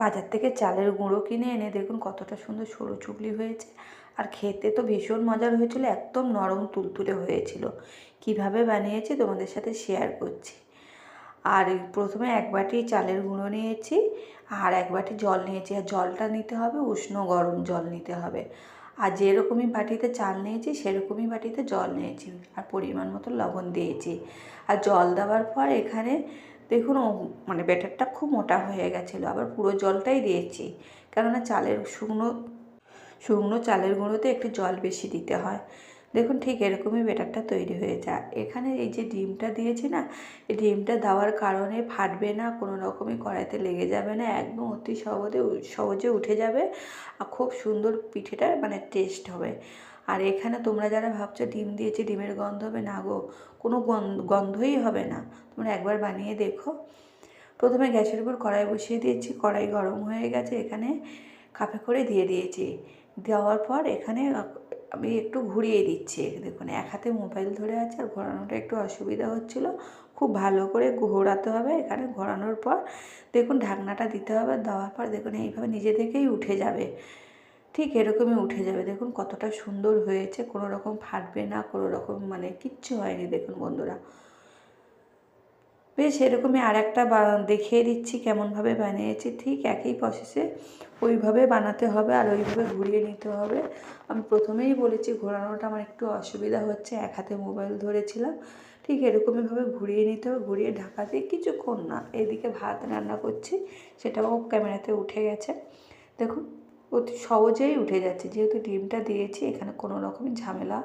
বাজার থেকে চালের গুঁড়ো কিনে এনে দেখুন কতটা সুন্দর সরু চুগলি হয়েছে। আর খেতে তো ভীষণ মজার হয়েছিল, একদম নরম তুলতুলে হয়েছিল। কীভাবে বানিয়েছি তোমাদের সাথে শেয়ার করছি। আর প্রথমে এক বাটি চালের গুঁড়ো নিয়েছি, আর এক বাটি জল নিয়েছি। আর জলটা নিতে হবে, উষ্ণ গরম জল নিতে হবে। আর যেরকমই বাটিতে চাল নিয়েছি, সেরকমই বাটিতে জল নিয়েছি। আর পরিমাণ মতো লবণ দিয়েছি। আর জল দেওয়ার পর এখানে দেখুন মানে ব্যাটারটা খুব মোটা হয়ে গেছিল, আবার পুরো জলটাই দিয়েছি। কেননা চালের শুকনো শুকনো চালের গুঁড়োতে একটু জল বেশি দিতে হয়। দেখুন ঠিক এরকমই ব্যাটারটা তৈরি হয়ে যায় এখানে এই যে ডিমটা দিয়েছি না, এই ডিমটা দেওয়ার কারণে ফাটবে না, কোনো রকমই কড়াইতে লেগে যাবে না, একদম অতি সহজে সহজে উঠে যাবে আর খুব সুন্দর পিঠেটা মানে টেস্ট হবে। আর এখানে তোমরা যারা ভাবছ ডিম দিয়েছি, ডিমের গন্ধ হবে, না গো, কোনো গন্ধই হবে না। তোমরা একবার বানিয়ে দেখো। প্রথমে গ্যাসের উপর কড়াই বসিয়ে দিয়েছি, কড়াই গরম হয়ে গেছে, এখানে কাপে করে দিয়ে দিয়েছি। দেওয়ার পর এখানে আমি একটু ঘুরিয়ে দিচ্ছি। দেখুন, এক হাতে মোবাইল ধরে আছে আর ঘোরানোটা একটু অসুবিধা হচ্ছিল। খুব ভালো করে ঘোরাতে হবে এখানে। ঘোরানোর পর দেখুন, ঢাকনাটা দিতে হবে। দেওয়ার পর দেখুন, এইভাবে নিজে থেকেই উঠে যাবে। ঠিক এরকমই উঠে যাবে। দেখুন, কতটা সুন্দর হয়েছে। কোনো রকম ফাটবে না, কোনো রকম মানে কিচ্ছু হয়নি। দেখুন, বন্ধুরা। বেশ এরকমই আর একটা দেখিয়ে দিচ্ছি কেমনভাবে বানিয়েছি। ঠিক একই প্রসেসে ওইভাবে বানাতে হবে আর ওইভাবে ঘুরিয়ে নিতে হবে। আমি প্রথমেই বলেছি ঘোরানোটা আমার একটু অসুবিধা হচ্ছে, এক হাতে মোবাইল ধরেছিলাম। ঠিক এরকমইভাবে ঘুরিয়ে নিতে হবে, ঘুরিয়ে ঢাকা দিয়ে কিছুক্ষণ না, এদিকে ভাত রান্না করছি, সেটাও ক্যামেরাতে উঠে গেছে। দেখুন, অতি সহজেই উঠে যাচ্ছে, যেহেতু ডিমটা দিয়েছি, এখানে কোনো রকমই ঝামেলা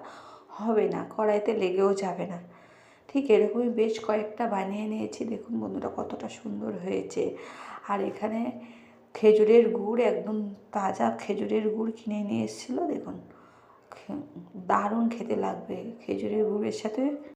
হবে না, কড়াইতে লেগেও যাবে না। ঠিক এরকমই বেশ কয়েকটা বানিয়ে নিয়েছি। দেখুন বন্ধুরা কতটা সুন্দর হয়েছে। আর এখানে খেজুরের গুড়, একদম তাজা খেজুরের গুড় কিনে নিয়ে এসেছিল। দেখুন দারুণ খেতে লাগবে খেজুরের গুড়ের সাথে।